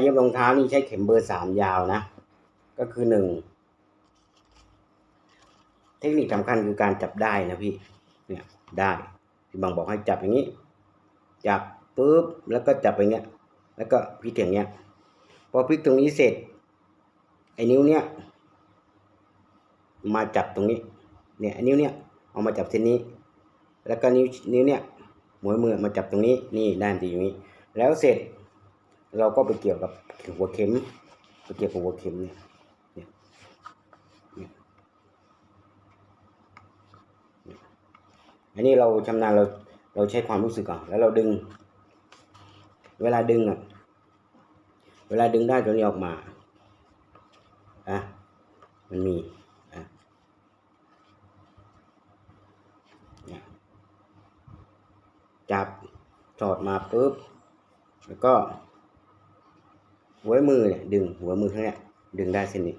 เย็บรองเท้านี่ใช้เข็มเบอร์สามยาวนะ ก็คือหนึ่งเทคนิคสำคัญคือการจับได้นะพี่ เนี่ยได้พี่บังบอกให้จับอย่างนี้ จับปุ๊บแล้วก็จับไปเงี้ย แล้วก็พลิกอย่างเงี้ย พอพลิกตรงนี้เสร็จ ไอ้นิ้วเนี้ยมาจับตรงนี้ เนี่ยไอ้นิ้วเนี้ยเอามาจับเส้นนี้ แล้วก็นิ้วนิ้วเนี้ยหัวยมือมาจับตรงนี้ นี่ด้านที่อยู่นี้ แล้วเสร็จ เราก็ไปเกี่ยวกับหัวเข็มไปเกี่ยวกับหัวเข็มเนี่ยเนี่ยเนี่ยอันนี้เราชำนาญเราเราใช้ความรู้สึกอะแล้วเราดึง เวลาดึงอะเวลาดึงได้ตัวนี้ออกมาอะมันมีอะเนี่ยจับจอดมาปุ๊บแล้วก็ หัวมือเนี่ยดึงหัวมือข้างเนี้ยดึงได้เส้นนี้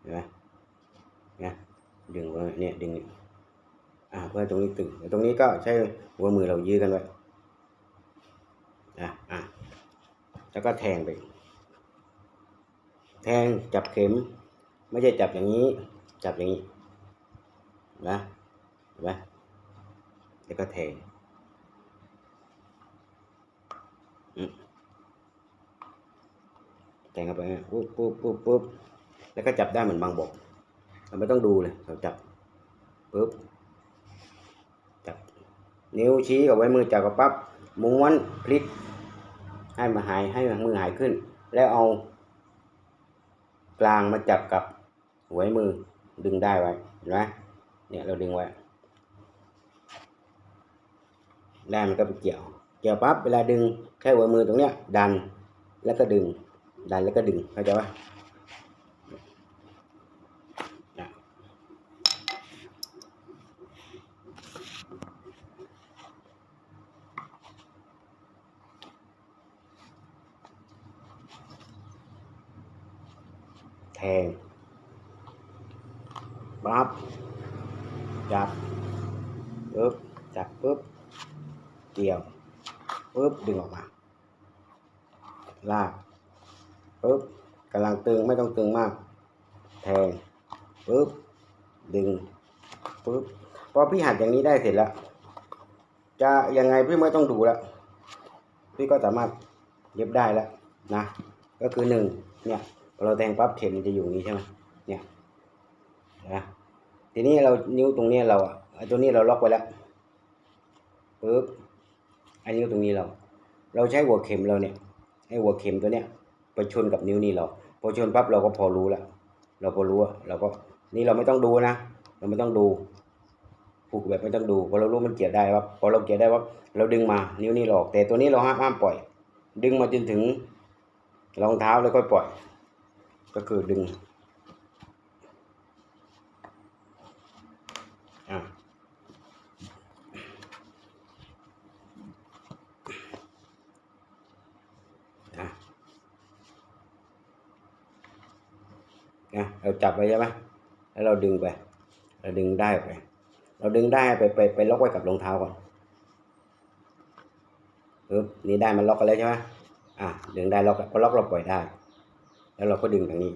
เห็นไหมนี่ยดึงหัวเนี่ยดึงอ่าเพื่อตรงนี้ตึงตรงนี้ก็ใช้หัวมือเรายื้อกันไว้อะอะแล้วก็แทงไป แทงจับเข็ม ไม่ใช่จับอย่างนี้ จับอย่างนี้นะเห็นไหมแล้วก็แทง แทงเข้าไปเนี่ยปุ๊บปุ๊บปุ๊บปุ๊บแล้วก็จับได้เหมือนบางบอกเราไม่ต้องดูเลยเราจับปุ๊บจับนิ้วชี้กับไว้มือจับกับปั๊บม้วนพลิก ให้มาหายให้มือหายขึ้น แล้วเอา กลางมาจับกับหัวมือดึงได้ไว้เห็นไหมเนี่ยเราดึงไว้ได้วมันก็ไปเกี่ยว เกี่ยวปั๊บเวลาดึงแค่หัวมือตรงเนี้ยดันแล้วก็ดึง ดันแล้วก็ดึงเข้าใจปะแทงปั๊บจับปึ๊บจับปึ๊บเกี่ยวปึ๊บดึงออกมาลาก ปึ๊บกำลังตึงไม่ต้องตึงมาก แทงปึ๊บดึงปึ๊บพอพี่หัดอย่างนี้ได้เสร็จแล้ว จะยังไงพี่ไม่ต้องดูแล้ว พี่ก็สามารถเย็บได้แล้วนะ ก็คือหนึ่งเนี่ยพอเราแทงปั๊บเข็มมันจะอยู่นี้ใช่ไหมเนี่ยนะทีนี้เรานิ้วตรงนี้เราอะตัวนี้เราล็อกไว้แล้วปึ๊บไอ้นิ้วตรงนี้เรา เราใช้หัวเข็มเราเนี่ยไอ้หัวเข็มตัวเนี้ย ไปชนกับนิ้วนี่เราพอชนปั๊บเราก็พอรู้แล้วเราพอรู้อะเราก็นี่เราไม่ต้องดูนะ เราไม่ต้องดูผูกแบบไม่ต้องดูพอเรารู้มันเกี่ยวได้ปั๊บพอเราเกี่ยวได้ปั๊บเราดึงมานิ้วนี่หลอก แต่ตัวนี้เราห้ามห้ามปล่อย ดึงมาจนถึงรองเท้าแล้วค่อยปล่อย ก็คือดึงอ่า อะ นะเราจับไว้ใช่ไหมแล้วเราดึงไปเราดึงได้ไป เราดึงได้ไปไปไปล็อกไว้กับรองเท้าก่อนปึ๊บนี่ได้มันล็อกกันแล้วใช่ไหมอะดึงได้ล็อกพอล็อกเราปล่อยได้ แล้วเราก็ดึงทางนี้